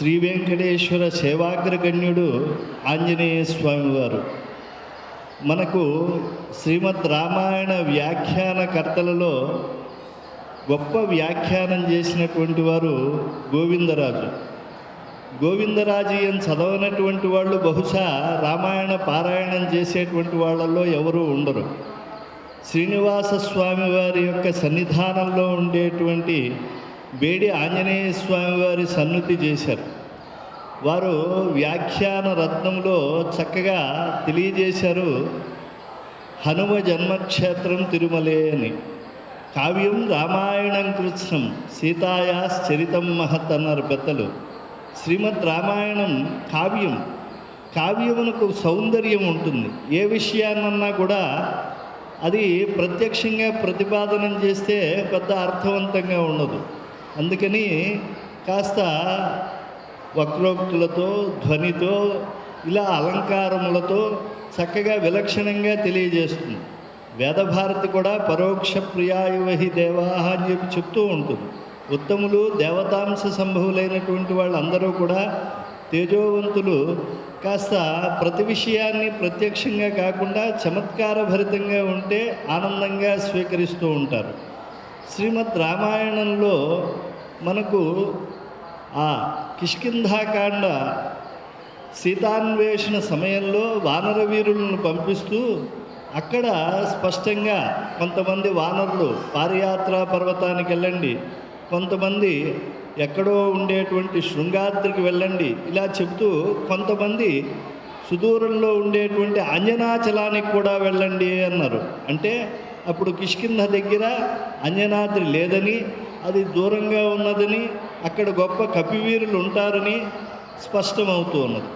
శ్రీ వెంకటేశ్వర సేవాగ్రగణ్యుడు ఆంజనేయ స్వామివారు మనకు శ్రీమద్ రామాయణ వ్యాఖ్యానకర్తలలో గొప్ప వ్యాఖ్యానం చేసినటువంటి వారు గోవిందరాజు. గోవిందరాజీయం చదవనటువంటి వాళ్ళు బహుశా రామాయణ పారాయణం చేసేటువంటి వాళ్ళల్లో ఎవరూ ఉండరు. శ్రీనివాస స్వామి వారి యొక్క సన్నిధానంలో ఉండేటువంటి బేడి ఆంజనేయ స్వామి వారి సన్నుతి చేశారు. వారు వ్యాఖ్యాన రత్నంలో చక్కగా తెలియజేశారు హనుమ జన్మక్షేత్రం తిరుమలే అని. కావ్యం రామాయణం కృత్స్నం సీతాయాశ్చరితం మహత్ అన్నారు పెద్దలు. శ్రీమద్ రామాయణం కావ్యం కావ్యమునకు సౌందర్యం ఉంటుంది. ఏ విషయాన్నన్నా కూడా అది ప్రత్యక్షంగా ప్రతిపాదనం చేస్తే పెద్ద అర్థవంతంగా ఉండదు. అందుకని కాస్త వక్రోక్తులతో ధ్వనితో ఇలా అలంకారములతో చక్కగా విలక్షణంగా తెలియజేస్తుంది. వేదభారతి కూడా పరోక్ష ప్రియాయువహి దేవా అని చెప్పి చెప్తూ ఉంటుంది. ఉత్తములు దేవతాంశ సంభవులైనటువంటి వాళ్ళందరూ కూడా తేజోవంతులు కాస్త ప్రతి విషయాన్ని ప్రత్యక్షంగా కాకుండా చమత్కారభరితంగా ఉంటే ఆనందంగా స్వీకరిస్తూ ఉంటారు. శ్రీమద్ రామాయణంలో మనకు ఆ కిష్కింధాకాండ సీతాన్వేషణ సమయంలో వానర వీరులను పంపిస్తూ అక్కడ స్పష్టంగా కొంతమంది వానరులు పాదయాత్ర పర్వతానికి వెళ్ళండి. కొంతమంది ఎక్కడో ఉండేటువంటి శృంగాద్రికి వెళ్ళండి. ఇలా చెబుతూ కొంతమంది సుదూరంలో ఉండేటువంటి అంజనాచలానికి కూడా వెళ్ళండి అన్నారు. అంటే అప్పుడు కిష్కింధ దగ్గర అంజనాద్రి లేదని అది దూరంగా ఉన్నదని అక్కడ గొప్ప కపివీరులు ఉంటారని స్పష్టమవుతూ ఉన్నది.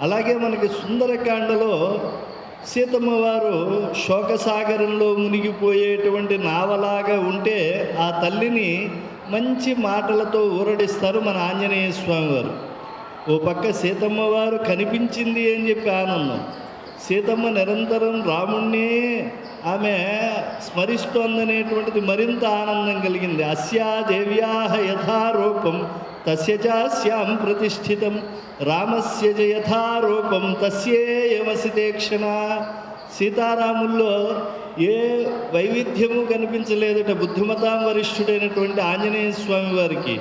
అలాగే మనకి సుందరకాండలో సీతమ్మ వారు శోకసాగరంలో మునిగిపోయేటువంటి నావలాగా ఉంటే ఆ తల్లిని మంచి మాటలతో ఊరడిస్తారు మన ఆంజనేయ స్వామి వారు ఓ పక్క సీతమ్మ వారు కనిపించింది అని చెప్పి ఆనందం. సీతమ్మ నిరంతరం రాముణ్ణి ఆమె స్మరిస్తోందనేటువంటిది మరింత ఆనందం కలిగింది. అస్యా దేవ్యా యథారూపం తస్య ప్రతిష్ఠితం. రామస్య యథారూపం తస్యేయమసితే క్షణ. సీతారాముల్లో ఏ వైవిధ్యము కనిపించలేదట బుద్ధిమతాం వరిష్ఠుడైనటువంటి ఆంజనేయ స్వామి వారికి.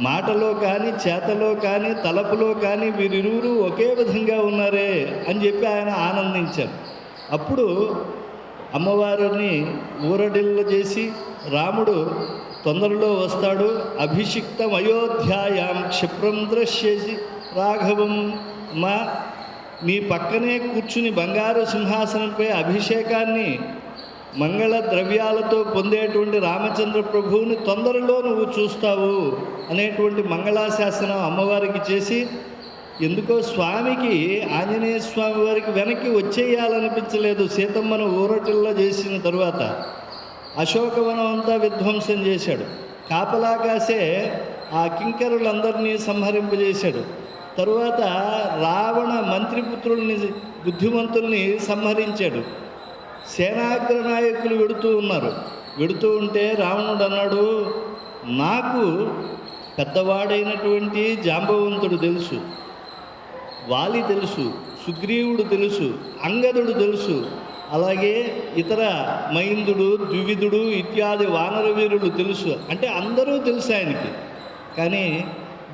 మాటలో కానీ చేతలో కానీ తలపులో కానీ వీరిరువురు ఒకే విధంగా ఉన్నారే అని చెప్పి ఆయన ఆనందించారు. అప్పుడు అమ్మవారిని ఊరడిల్ల చేసి రాముడు తొందరలో వస్తాడు. అభిషిక్తం అయోధ్యాయాం క్షిప్రం దృశ్యసి రాఘవం. మా నీ పక్కనే కూర్చుని బంగారు సింహాసనంపై అభిషేకాన్ని మంగళ ద్రవ్యాలతో పొందేటువంటి రామచంద్ర ప్రభువుని తొందరలో నువ్వు చూస్తావు అనేటువంటి మంగళాశాసనం అమ్మవారికి చేసి ఎందుకో స్వామికి ఆంజనేయ స్వామి వారికి వెనక్కి వచ్చేయాలనిపించలేదు సీతమ్మను ఊరటిల్లో చేసిన తరువాత. అశోకవనం అంతా విధ్వంసం చేశాడు. కాపలా కాసే ఆ కింకరులందరినీ సంహరింపజేశాడు. తరువాత రావణ మంత్రిపుత్రుల్ని బుద్ధిమంతుల్ని సంహరించాడు. సేనాగ్ర నాయకులు వెడుతూ ఉన్నారు. వెడుతూ ఉంటే రావణుడు అన్నాడు నాకు పెద్దవాడైనటువంటి జాంబవంతుడు తెలుసు వాలి తెలుసు సుగ్రీవుడు తెలుసు అంగదుడు తెలుసు అలాగే ఇతర మహిందుడు ద్వివిధుడు ఇత్యాది వానరవీరుడు తెలుసు. అంటే అందరూ తెలుసు ఆయనకి. కానీ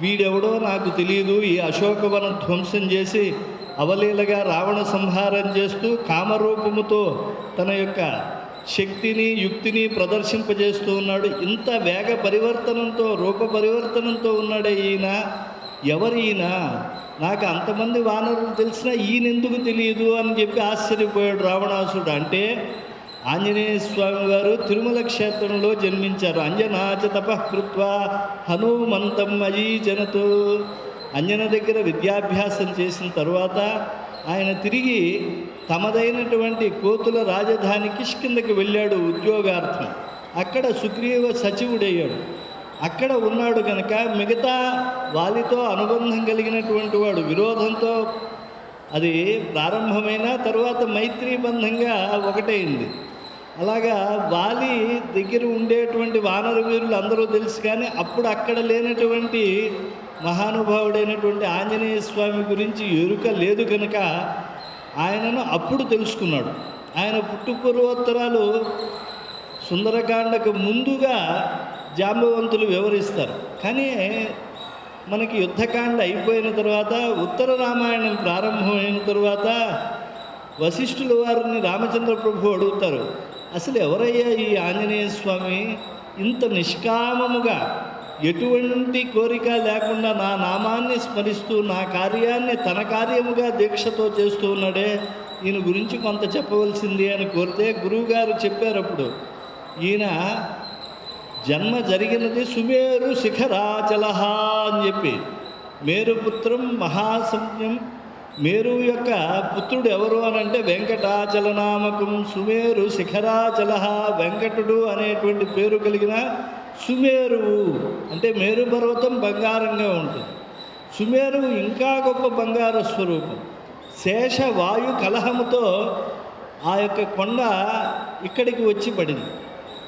వీడెవడో నాకు తెలియదు ఈ అశోకవనం ధ్వంసం చేసి అవలీలగా రావణ సంహారం చేస్తూ కామరూపముతో తన యొక్క శక్తిని యుక్తిని ప్రదర్శింపజేస్తూ ఉన్నాడు. ఇంత వేగ పరివర్తనంతో రూప పరివర్తనంతో ఉన్నాడే ఈయన. ఎవరు ఈయన? నాకు అంతమంది వానరులు తెలిసినా ఈయన ఎందుకు తెలియదు అని చెప్పి ఆశ్చర్యపోయాడు రావణాసుడు. అంటే ఆంజనేయ స్వామి వారు తిరుమల క్షేత్రంలో జన్మించారు. అంజనాచ తపకృత్వ హనుమంతం అజీజనతో. అంజన దగ్గర విద్యాభ్యాసం చేసిన తరువాత ఆయన తిరిగి తమదైనటువంటి కోతుల రాజధాని కిష్కిందకి వెళ్ళాడు ఉద్యోగార్థం. అక్కడ సుగ్రీవ సచివుడయ్యాడు. అక్కడ ఉన్నాడు కనుక మిగతా వాలితో అనుబంధం కలిగినటువంటి వాడు విరోధంతో అది ప్రారంభమైన తర్వాత మైత్రీ బంధంగా ఒకటైంది. అలాగా వాలి దగ్గర ఉండేటువంటి వానర వీరులు అందరూ తెలుసు కానీ అప్పుడు అక్కడ లేనటువంటి మహానుభావుడైనటువంటి ఆంజనేయ స్వామి గురించి ఎరుక లేదు కనుక ఆయనను అప్పుడు తెలుసుకున్నాడు. ఆయన పుట్టుపూర్వోత్తరాలు సుందరకాండకు ముందుగా జాంబవంతులు వివరిస్తారు. కానీ మనకి యుద్ధకాండ అయిపోయిన తర్వాత ఉత్తర రామాయణం ప్రారంభమైన తర్వాత వశిష్ఠుల వారిని రామచంద్ర ప్రభు అడుగుతారు. అసలు ఎవరయ్యా ఈ ఆంజనేయ స్వామి? ఇంత నిష్కామముగా ఎటువంటి కోరిక లేకుండా నా నామాన్ని స్మరిస్తూ నా కార్యాన్ని తన కార్యముగా దీక్షతో చేస్తూ ఉన్నాడే. ఈయన గురించి కొంత చెప్పవలసింది అని కోరితే గురువుగారు చెప్పారు అప్పుడు. ఈయన జన్మ జరిగినది సుమేరు శిఖరాచలహ అని చెప్పి. మేరుపుత్రం మహాసంజ్ఞం. మేరు యొక్క పుత్రుడు ఎవరు అని అంటే వెంకటాచలనామకం సుమేరు శిఖరాచలహ వెంకటుడు అనేటువంటి పేరు కలిగిన సుమేరువు అంటే మేరు పర్వతం బంగారంగా ఉంటుంది. సుమేరువు ఇంకా గొప్ప బంగారు స్వరూపం. శేష వాయు కలహముతో ఆ యొక్క కొండ ఇక్కడికి వచ్చి పడింది.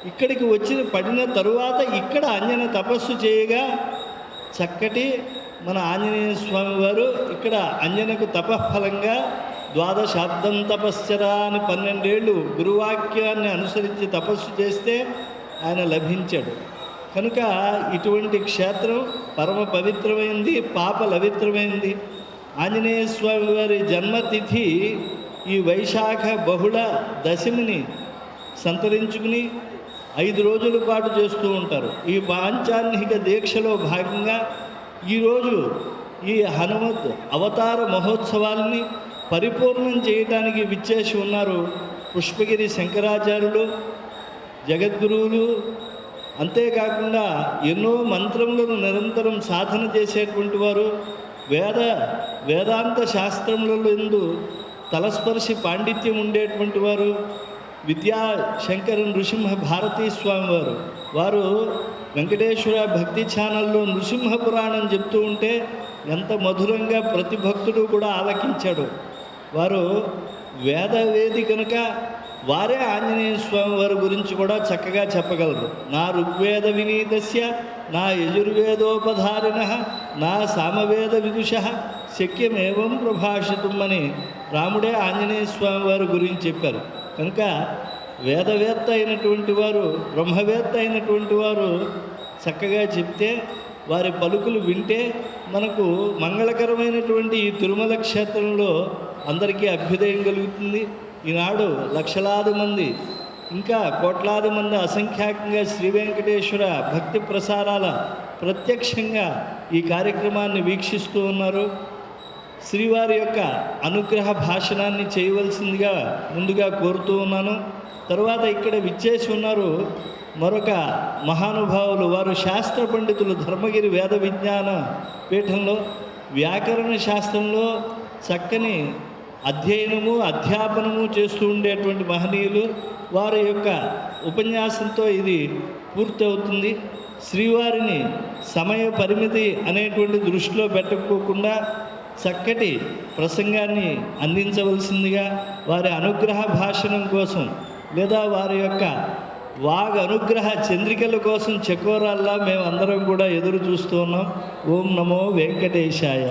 ఇక్కడికి వచ్చి పడిన తరువాత ఇక్కడ అంజన తపస్సు చేయగా చక్కటి మన ఆంజనేయ స్వామి వారు ఇక్కడ అంజనకు తపఫలంగా ద్వాదశాబ్దం తపశ్చరా అని పన్నెండేళ్ళు గురువాక్యాన్ని అనుసరించి తపస్సు చేస్తే ఆయన లభించాడు. కనుక ఇటువంటి క్షేత్రం పరమ పవిత్రమైంది పాప లవిత్రమైంది. ఆంజనేయ స్వామి వారి జన్మతిథి ఈ వైశాఖ బహుళ దశమిని సంతరించుకుని ఐదు రోజుల పాటు చేస్తూ ఉంటారు. ఈ పాంచాన్నిక దీక్షలో భాగంగా ఈరోజు ఈ హనుమత్ అవతార మహోత్సవాల్ని పరిపూర్ణం చేయడానికి విచ్చేసి ఉన్నారు పుష్పగిరి శంకరాచార్యులు జగద్గురువులు అంతేకాకుండా ఎన్నో మంత్రములను నిరంతరం సాధన చేసేటువంటి వారు వేద వేదాంత శాస్త్రములలో ఎందు తలస్పర్శి పాండిత్యం ఉండేటువంటి వారు విద్యా శంకర నృసింహ భారతీ స్వామి వారు. వారు వెంకటేశ్వర భక్తి ఛానల్లో నృసింహ పురాణం చెప్తూ ఉంటే ఎంత మధురంగా ప్రతి భక్తుడు కూడా ఆలకించాడు. వారు వేద వేది కనుక వారే ఆంజనేయ స్వామి వారి గురించి కూడా చక్కగా చెప్పగలరు. నా ఋగ్వేద వినీతస్య నా యజుర్వేదోపధారిణ నా సామవేద విదుష శక్యమేవం ప్రభాషితం అని రాముడే ఆంజనేయ స్వామి వారి గురించి చెప్పారు. కనుక వేదవేత్త అయినటువంటి వారు బ్రహ్మవేత్త అయినటువంటి వారు చక్కగా చెప్తే వారి పలుకులు వింటే మనకు మంగళకరమైనటువంటి ఈ తిరుమల క్షేత్రంలో అందరికీ అభ్యుదయం కలుగుతుంది. ఈనాడు లక్షలాది మంది ఇంకా కోట్లాది మంది అసంఖ్యాకంగా శ్రీ వెంకటేశ్వర భక్తి ప్రసారాల ప్రత్యక్షంగా ఈ కార్యక్రమాన్ని వీక్షిస్తూ ఉన్నారు. శ్రీవారి యొక్క అనుగ్రహ భాషణాన్ని చేయవలసిందిగా ముందుగా కోరుతూ ఉన్నాను. తర్వాత ఇక్కడ విచ్చేసి ఉన్నారు మరొక మహానుభావులు వారు శాస్త్ర పండితులు ధర్మగిరి వేద విజ్ఞాన పీఠంలో. వ్యాకరణ శాస్త్రంలో చక్కని అధ్యయనము అధ్యాపనము చేస్తూ ఉండేటువంటి మహనీయులు వారి యొక్క ఉపన్యాసంతో ఇది పూర్తి అవుతుంది శ్రీవారిని సమయ పరిమితి అనేటువంటి దృష్టిలో పెట్టుకోకుండా చక్కటి ప్రసంగాన్ని అందించవలసిందిగా వారి అనుగ్రహ భాషణం కోసం లేదా వారి యొక్క వాగ్ అనుగ్రహ చంద్రికల కోసం చెకోరాల్లా మేము అందరం కూడా ఎదురు చూస్తున్నాం ఓం నమో వెంకటేశాయ.